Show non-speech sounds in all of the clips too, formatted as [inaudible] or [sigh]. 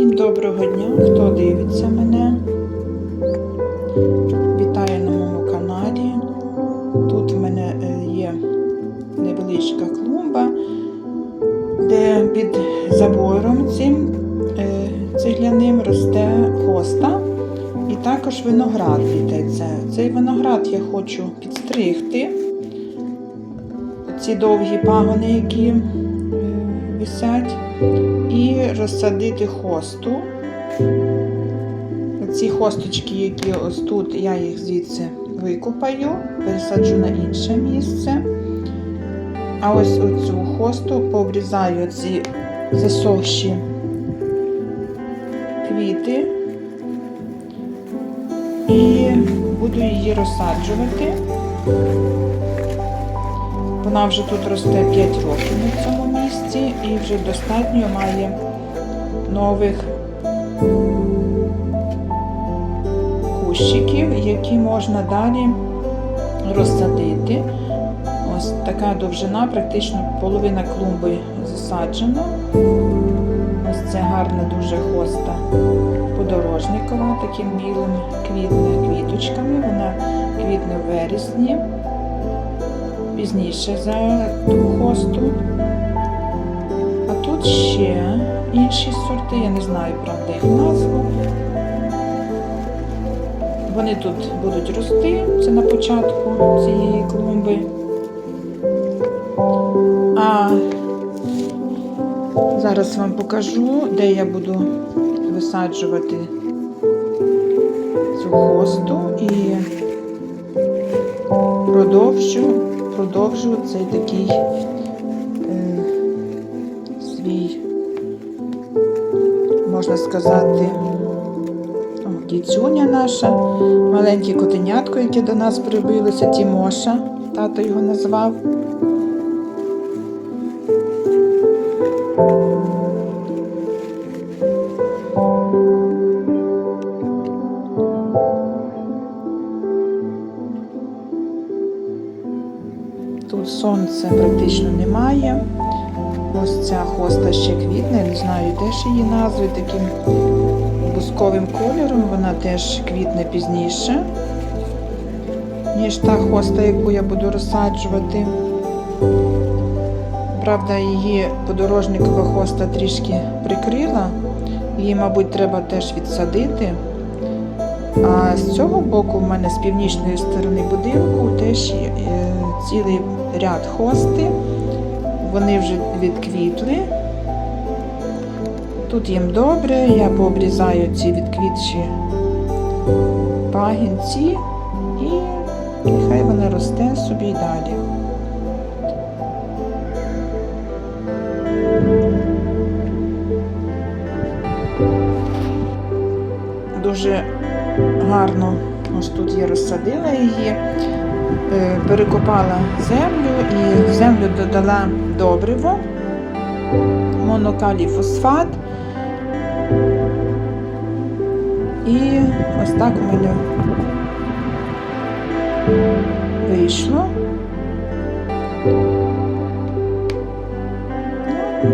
Всім доброго дня, хто дивиться мене. Вітаю на моєму каналі. Тут в мене е, є невеличка клумба, де під забором цим е, цегляним росте хоста і також виноград плітеться. Цей виноград я хочу підстригти. Ці довгі пагони, які е, висять і розсадити хосту. Ці хосточки, які ось тут, я їх звідси викопаю, пересаджу на інше місце. А ось оцю хосту пообрізаю ці засохші квіти і буду її розсаджувати. Вона вже тут росте 5 років на цьому місці і вже достатньо має нових кущиків, які можна далі розсадити. Ось така довжина, практично половина клумби засаджена. Ось це гарна дуже хоста подорожникова, таким білим квітне квіточками. Вона квітне в вересні пізніше за ту хосту. Тут ще інші сорти, я не знаю, правда, їх назву. Вони тут будуть рости, це на початку цієї клумби. А зараз вам покажу, де я буду висаджувати цю хосту і продовжу продовжу цей такий можна сказати, о, наша, маленьке котенятко, яке до нас прибилося, Тімоша, тато його назвав. Тут сонця практично немає. Ось ця хоста ще квітне, не знаю теж її назви, таким бусковим кольором, вона теж квітне пізніше, ніж та хоста, яку я буду розсаджувати. Правда, її подорожникова хоста трішки прикрила, її, мабуть, треба теж відсадити. А з цього боку, в мене з північної сторони будинку, теж е, цілий ряд хости. Вони вже відквітли. Тут їм добре, я пообрізаю ці відквітші пагінці і нехай вона росте собі й далі. Дуже гарно, ось тут я розсадила її, перекопала землю і в землю додала добриво, монокалій фосфат. І ось так у мене вийшло.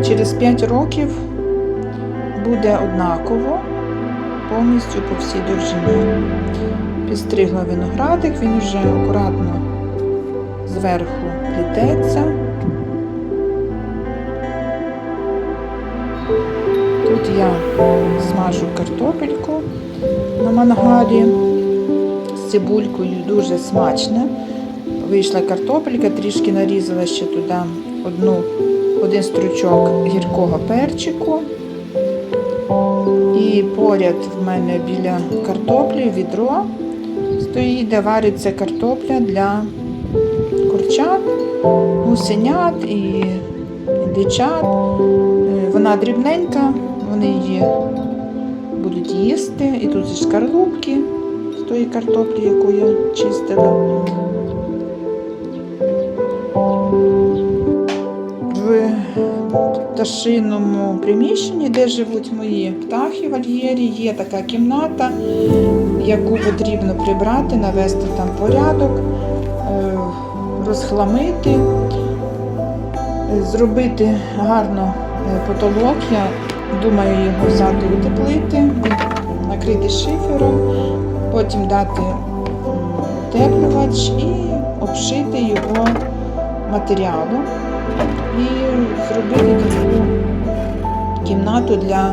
Через 5 років буде однаково повністю по всій довжині. Підстригла виноградик, він вже акуратно зверху плітеться. Тут я смажу картопельку на мангалі з цибулькою, дуже смачне. Вийшла картопелька, трішки нарізала ще туди одну, один стручок гіркого перчику. І поряд в мене біля картоплі відро стоїть, де вариться картопля для курчат, гусенят і індичат. Е, Вона дрібненька, вони її будуть їсти. І тут шкарлупки з тої картоплі, яку я чистила. Пташиному приміщенні, де живуть мої птахи в вольєрі, є така кімната, яку потрібно прибрати, навести там порядок, е, розхламити, зробити гарно е, потолок. Я думаю його взяти утеплити, накрити шифером, потім дати м, утеплювач і обшити його матеріалом і зробити таку кімнату для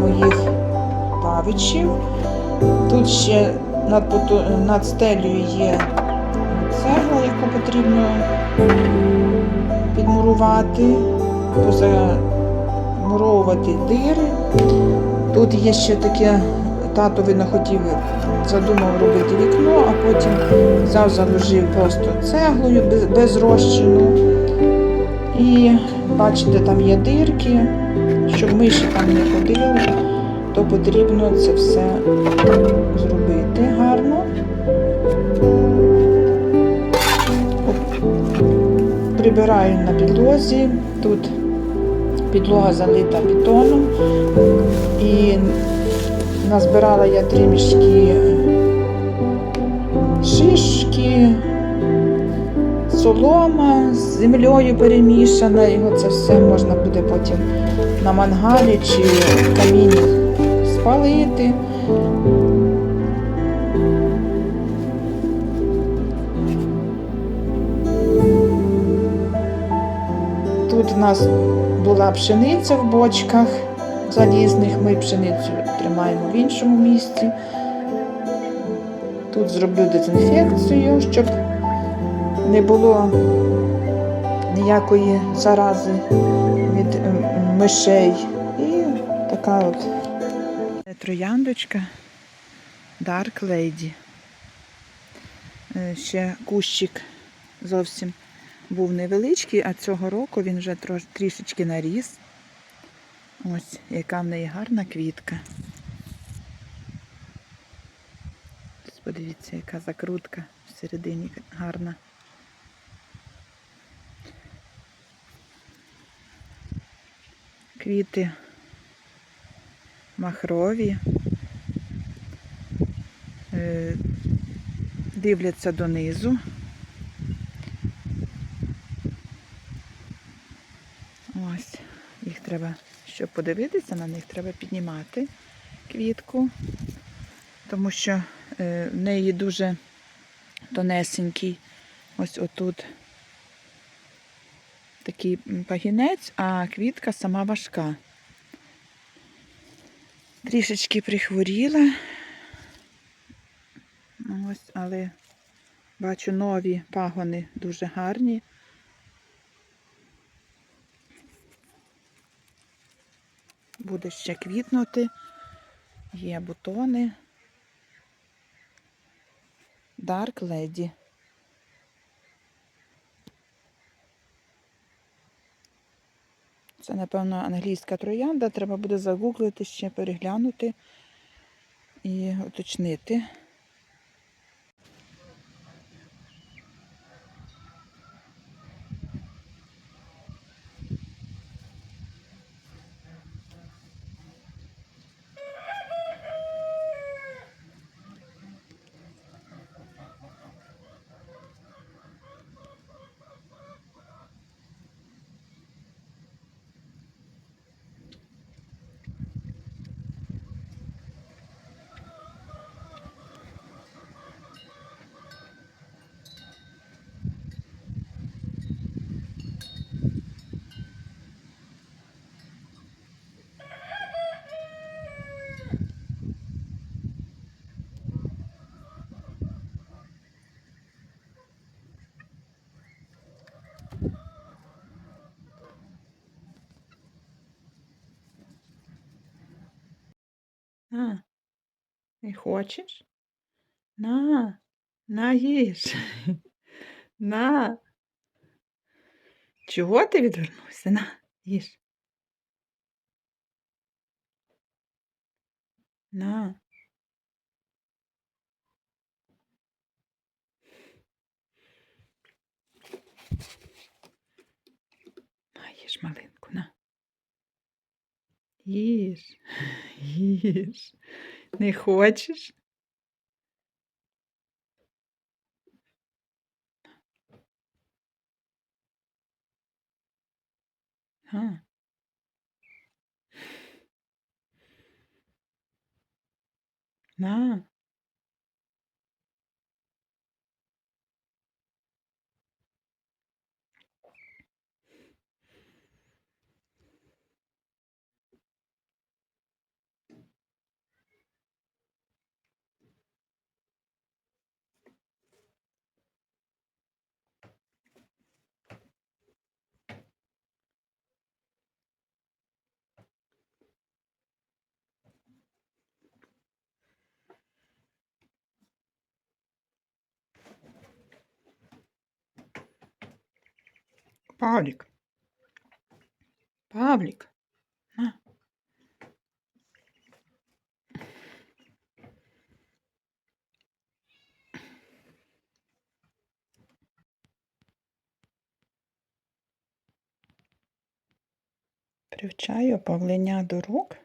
моїх павичів. Тут ще над, над стелею є цегла, яку потрібно підмурувати, позамуровувати дири. Тут є ще таке, тато видно хотів, задумав робити вікно, а потім взяв, заложив просто цеглою без, розчину. І бачите, там є дирки, щоб миші там не ходили, то потрібно це все зробити гарно. Прибираю на підлозі. Тут підлога залита бетоном. І назбирала я три мішки шишки, солома з землею перемішана. Його це все можна буде потім на мангалі чи в каміні спалити. Тут у нас була пшениця в бочках залізних. Ми пшеницю тримаємо в іншому місці. Тут зроблю дезінфекцію, щоб не було ніякої зарази від мишей. І така от трояндочка Dark Lady. Е, Ще кущик зовсім був невеличкий, а цього року він вже трішечки наріс. Ось, яка в неї гарна квітка. Подивіться, яка закрутка всередині гарна. Квіти махрові. Е, Дивляться донизу. Ось, їх треба, щоб подивитися на них, треба піднімати квітку, тому що е, в неї дуже тонесенький, ось отут такий пагінець, а квітка сама важка. Трішечки прихворіла. Ось, але бачу нові пагони дуже гарні. буде ще квітнути. Є бутони. Dark Lady. Це, напевно, англійська троянда. Треба буде загуглити, ще переглянути і уточнити. На, не хочеш? [laughs] На, на їж. На. Чого ти відвернувся? На, їж. На. На, їж малинку, на. Їж, [laughs] їж. [laughs] Не хочеш? А. На. Павлік. Павлік. На. Привчаю павлиня до рук,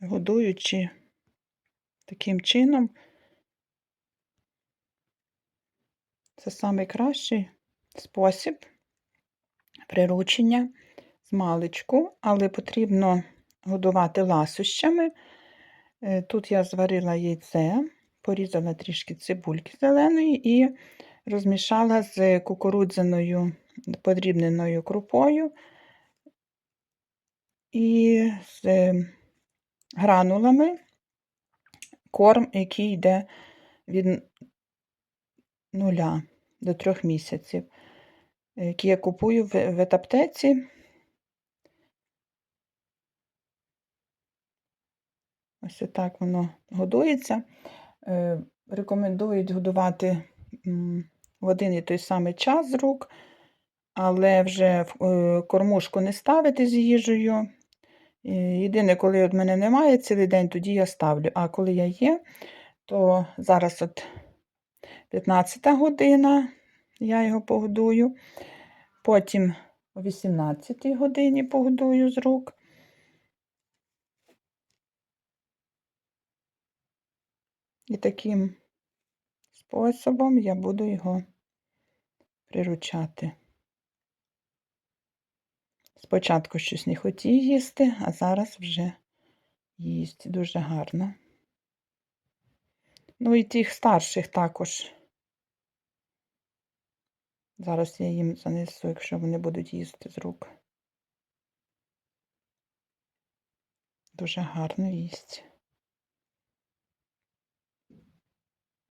годуючи таким чином. Це найкращий спосіб приручення з маличку, але потрібно годувати ласощами. Е, Тут я зварила яйце, порізала трішки цибульки зеленої і розмішала з кукурудзяною подрібненою крупою і з гранулами корм, який йде від нуля до трьох місяців, який я купую в ветаптеці. Ось так воно годується. Е, Рекомендують годувати в один і той самий час з рук, але вже в е, кормушку не ставити з їжею. Єдине, коли от мене немає цілий день, тоді я ставлю. А коли я є, то зараз от 15 година я його погодую. Потім о 18 годині погодую з рук. І таким способом я буду його приручати. Спочатку щось не хотів їсти, а зараз вже їсть дуже гарно. Ну і тих старших також. Зараз я їм занесу, якщо вони будуть їсти з рук. Дуже гарно їсть.